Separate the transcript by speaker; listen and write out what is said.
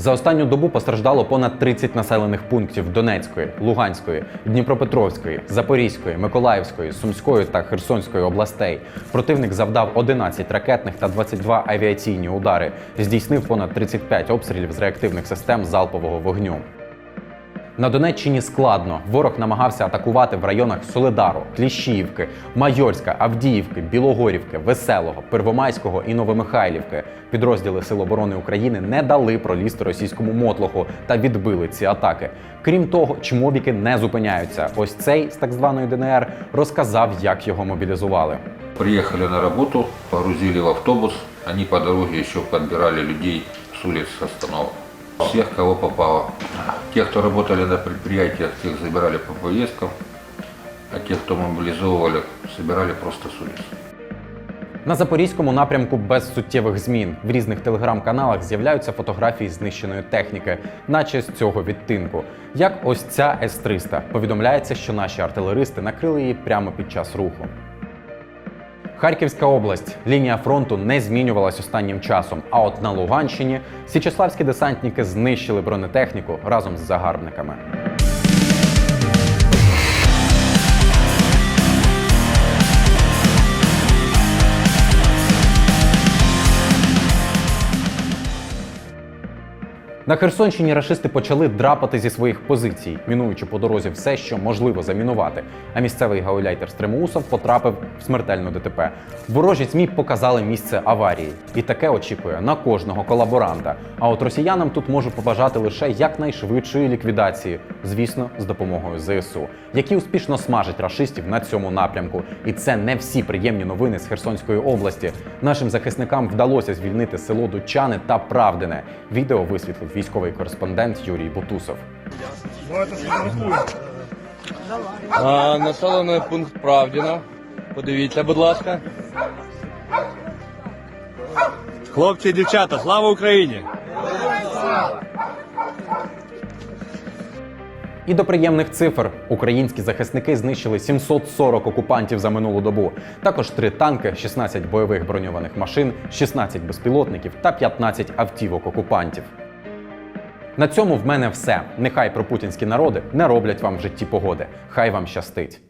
Speaker 1: За останню добу постраждало понад 30 населених пунктів Донецької, Луганської, Дніпропетровської, Запорізької, Миколаївської, Сумської та Херсонської областей. Противник завдав 11 ракетних та 22 авіаційні удари, здійснив понад 35 обстрілів з реактивних систем залпового вогню. На Донеччині складно. Ворог намагався атакувати в районах Солидару, Кліщіївки, Майорська, Авдіївки, Білогорівки, Веселого, Первомайського і Новомихайлівки. Підрозділи Сил оборони України не дали пролізти російському мотлоху та відбили ці атаки. Крім того, чмобіки не зупиняються. Ось цей з так званої ДНР розказав, як його мобілізували.
Speaker 2: Приехали на работу, погрузили в автобус. Они по дороге еще подбирали людей с улиц остановок. Всех, кого попало. Тех, кто работали на предприятиях, тех забирали по поездкам, а тех, кто мобилизовывали, собирали просто с улиц.
Speaker 1: На запорізькому напрямку без суттєвих змін в різних телеграм-каналах з'являються фотографії знищеної техніки, наче з цього відтинку. Як ось ця С-300. Повідомляється, що наші артилеристи накрили її прямо під час руху. Харківська область. Лінія фронту не змінювалась останнім часом. А от на Луганщині січеславські десантники знищили бронетехніку разом з загарбниками. На Херсонщині рашисти почали драпати зі своїх позицій, мінуючи по дорозі все, що можливо замінувати. А місцевий гауляйтер Стримусов потрапив в смертельну ДТП. Ворожі ЗМІ показали місце аварії, і таке очікує на кожного колаборанта. А от росіянам тут можу побажати лише якнайшвидшої ліквідації, звісно, з допомогою ЗСУ, які успішно смажать рашистів на цьому напрямку. І це не всі приємні новини з Херсонської області. Нашим захисникам вдалося звільнити село Дучани та Правдине. Відео висвітлив військовий кореспондент Юрій Бутусов.
Speaker 3: А, населений пункт Правдіна. Подивіться, будь ласка.
Speaker 4: Хлопці і дівчата, слава Україні!
Speaker 1: І до приємних цифр українські захисники знищили 740 окупантів за минулу добу. Також три танки, 16 бойових броньованих машин, 16 безпілотників та 15 автівок окупантів. На цьому в мене все. Нехай пропутінські народи не роблять вам в житті погоди. Хай вам щастить.